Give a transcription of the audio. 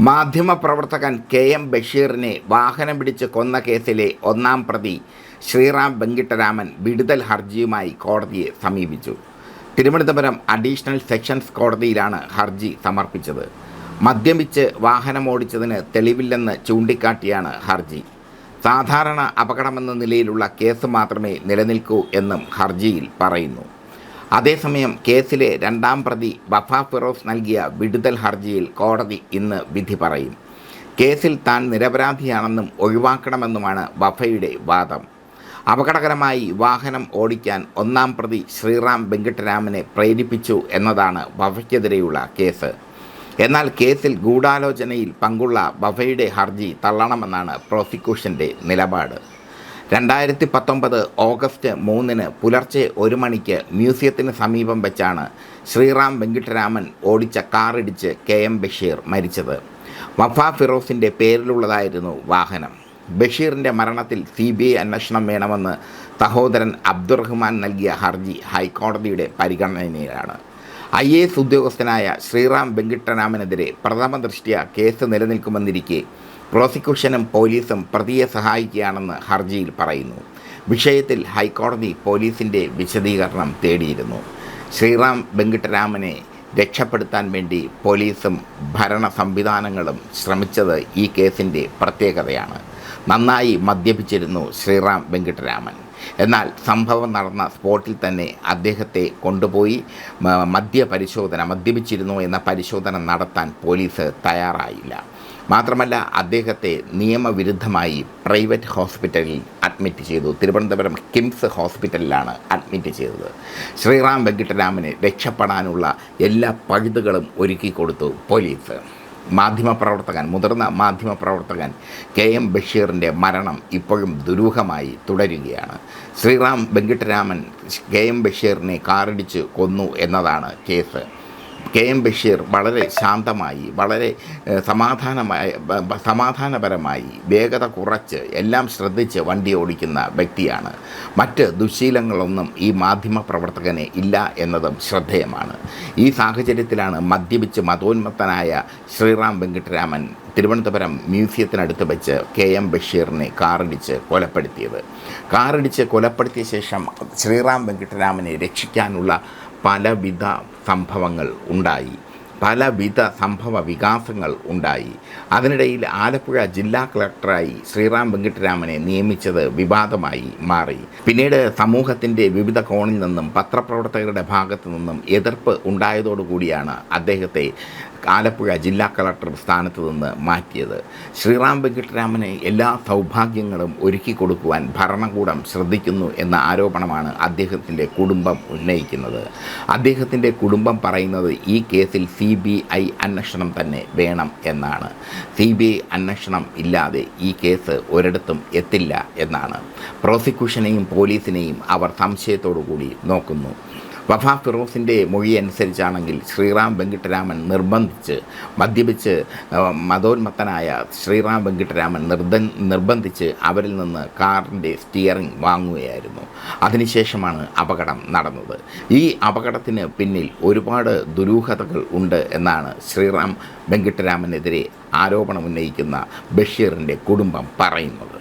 മാധ്യമപ്രവർത്തകൻ K M ബഷീറിനെ വാഹനം പിടിച്ച് കൊന്ന കേസിലെ ഒന്നാം പ്രതി ശ്രീറാം വെങ്കിട്ടരാമൻ വിടുതൽ ഹർജിയുമായി കോടതിയെ സമീപിച്ചു. തിരുവനന്തപുരം അഡീഷണൽ സെഷൻസ് കോടതിയിലാണ് ഹർജി സമർപ്പിച്ചത്. മദ്യപിച്ച് വാഹനമോടിച്ചതിന് തെളിവില്ലെന്ന് ചൂണ്ടിക്കാട്ടിയാണ് ഹർജി. സാധാരണ അപകടമെന്ന നിലയിലുള്ള കേസ് മാത്രമേ നിലനിൽക്കൂ എന്നും ഹർജിയിൽ പറയുന്നു. അതേസമയം കേസിലെ രണ്ടാം പ്രതി വഫ ഫിറോസ് നൽകിയ വിടുതൽ ഹർജിയിൽ കോടതി ഇന്ന് വിധി പറയും. കേസിൽ താൻ നിരപരാധിയാണെന്നും ഒഴിവാക്കണമെന്നുമാണ് വഫയുടെ വാദം. അപകടകരമായി വാഹനം ഓടിക്കാൻ ഒന്നാം പ്രതി ശ്രീറാം വെങ്കിട്ടരാമനെ പ്രേരിപ്പിച്ചു എന്നതാണ് വഫയ്ക്കെതിരെയുള്ള കേസ്. എന്നാൽ കേസിൽ ഗൂഢാലോചനയിൽ പങ്കുള്ള വഫയുടെ ഹർജി തള്ളണമെന്നാണ് പ്രോസിക്യൂഷന്റെ നിലപാട്. രണ്ടായിരത്തി പത്തൊമ്പത് ഓഗസ്റ്റ് മൂന്നിന് പുലർച്ചെ ഒരു മണിക്ക് മ്യൂസിയത്തിന് സമീപം വെച്ചാണ് ശ്രീറാം വെങ്കിട്ടരാമൻ ഓടിച്ച കാറിടിച്ച് കെ എം ബഷീർ മരിച്ചത്. വഫ ഫിറോസിന്റെ പേരിലുള്ളതായിരുന്നു വാഹനം. ബഷീറിന്റെ മരണത്തിൽ സി ബി ഐ അന്വേഷണം വേണമെന്ന് സഹോദരൻ അബ്ദുറഹ്മാൻ നൽകിയ ഹർജി ഹൈക്കോടതിയുടെ പരിഗണനയിലാണ്. ഐ എ എസ് ഉദ്യോഗസ്ഥനായ ശ്രീറാം വെങ്കിട്ടരാമനെതിരെ പ്രഥമ ദൃഷ്ട്യ കേസ് നിലനിൽക്കുമെന്നിരിക്കെ പ്രോസിക്യൂഷനും പോലീസും പ്രതിയെ സഹായിക്കുകയാണെന്ന് ഹർജിയിൽ പറയുന്നു. വിഷയത്തിൽ ഹൈക്കോടതി പോലീസിന്റെ വിശദീകരണം തേടിയിരുന്നു. ശ്രീറാം വെങ്കിട്ടരാമനെ രക്ഷപ്പെടുത്താൻ വേണ്ടി പോലീസും ഭരണ സംവിധാനങ്ങളും ശ്രമിച്ചത് ഈ കേസിന്റെ പ്രത്യേകതയാണ്. നന്നായി മദ്യപിച്ചിരുന്നു ശ്രീറാം വെങ്കിട്ടരാമൻ. എന്നാൽ സംഭവം നടന്ന സ്പോട്ടിൽ തന്നെ അദ്ദേഹത്തെ കൊണ്ടുപോയി മദ്യപരിശോധന മദ്യപിച്ചിരുന്നു എന്ന പരിശോധന നടത്താൻ പോലീസ് തയ്യാറായില്ല. മാത്രമല്ല അദ്ദേഹത്തെ നിയമവിരുദ്ധമായി പ്രൈവറ്റ് ഹോസ്പിറ്റലിൽ അഡ്മിറ്റ് ചെയ്തു. തിരുവനന്തപുരം കിംസ് ഹോസ്പിറ്റലിലാണ് അഡ്മിറ്റ് ചെയ്തത്. ശ്രീറാം വെങ്കിട്ടരാമന് രക്ഷപ്പെടാനുള്ള എല്ലാ പഴുതുകളും ഒരുക്കി കൊടുത്തു പോലീസ്. മാധ്യമപ്രവർത്തകൻ മുതിർന്ന മാധ്യമപ്രവർത്തകൻ കെ എം ബഷീറിന്റെ മരണം ഇപ്പോഴും ദുരൂഹമായി തുടരുകയാണ്. ശ്രീറാം വെങ്കിട്ടരാമൻ കെ എം ബഷീറിനെ കാറിടിച്ച് കൊന്നു എന്നതാണ് കേസ്. കെ എം ബഷീർ വളരെ ശാന്തമായി വളരെ സമാധാനമായി സമാധാനപരമായി വേഗത കുറച്ച് എല്ലാം ശ്രദ്ധിച്ച് വണ്ടി ഓടിക്കുന്ന വ്യക്തിയാണ്. മറ്റ് ദുശീലങ്ങളൊന്നും ഈ മാധ്യമ പ്രവർത്തകന് ഇല്ല എന്നതും ശ്രദ്ധേയമാണ്. ഈ സാഹചര്യത്തിലാണ് മദ്യപിച്ച് മതോന്മത്തനായ ശ്രീറാം വെങ്കിട്ടരാമൻ തിരുവനന്തപുരം മ്യൂസിയത്തിനടുത്ത് വെച്ച് കെ എം ബഷീറിനെ കാറിടിച്ച് കൊലപ്പെടുത്തിയത്. കാറിടിച്ച് കൊലപ്പെടുത്തിയ ശേഷം ശ്രീറാം വെങ്കിട്ടരാമനെ രക്ഷിക്കാനുള്ള പലവിധ സംഭവങ്ങൾ ഉണ്ടായി. പലവിധ സംഭവ വികാസങ്ങൾ ഉണ്ടായി. അതിനിടയിൽ ആലപ്പുഴ ജില്ലാ കളക്ടറായി ശ്രീറാം വെങ്കിട്ടരാമനെ നിയമിച്ചത് വിവാദമായി മാറി. പിന്നീട് സമൂഹത്തിന്റെ വിവിധ കോണിൽ നിന്നും പത്രപ്രവർത്തകരുടെ ഭാഗത്തു നിന്നും എതിർപ്പ് ഉണ്ടായതോടുകൂടിയാണ് അദ്ദേഹത്തെ ആലപ്പുഴ ജില്ലാ കളക്ടർ സ്ഥാനത്ത് നിന്ന് മാറ്റിയത്. ശ്രീറാം വെങ്കിട്ടരാമന് എല്ലാ സൗഭാഗ്യങ്ങളും ഒരുക്കി കൊടുക്കുവാൻ ഭരണകൂടം ശ്രദ്ധിക്കുന്നു എന്ന ആരോപണമാണ് അദ്ദേഹത്തിന്റെ കുടുംബം ഉന്നയിക്കുന്നത്. അദ്ദേഹത്തിന്റെ കുടുംബം പറയുന്നത് ഈ കേസിൽ സി ബി ഐ അന്വേഷണം തന്നെ വേണം എന്നാണ്. സി ബി ഐ അന്വേഷണം ഇല്ലാതെ ഈ കേസ് ഒരിടത്തും എത്തില്ല എന്നാണ്. പ്രോസിക്യൂഷനെയും പോലീസിനെയും അവർ സംശയത്തോടു കൂടി നോക്കുന്നു. വഫ ഫിറോസിന്റെ മൊഴി അനുസരിച്ചാണെങ്കിൽ ശ്രീറാം വെങ്കിട്ടരാമൻ നിർബന്ധിച്ച് മദ്യപിച്ച് മതോന്മത്തനായ ശ്രീറാം വെങ്കിട്ടരാമൻ നിർബ നിർബന്ധിച്ച് അവരിൽ നിന്ന് കാറിന്റെ സ്റ്റിയറിംഗ് വാങ്ങുകയായിരുന്നു. അതിനുശേഷമാണ് അപകടം നടന്നത്. ഈ അപകടത്തിന് പിന്നിൽ ഒരുപാട് ദുരൂഹതകൾ ഉണ്ട് എന്നാണ് ശ്രീറാം വെങ്കിട്ടരാമനെതിരെ ആരോപണം ഉന്നയിക്കുന്ന ബഷീറിന്റെ കുടുംബം പറയുന്നത്.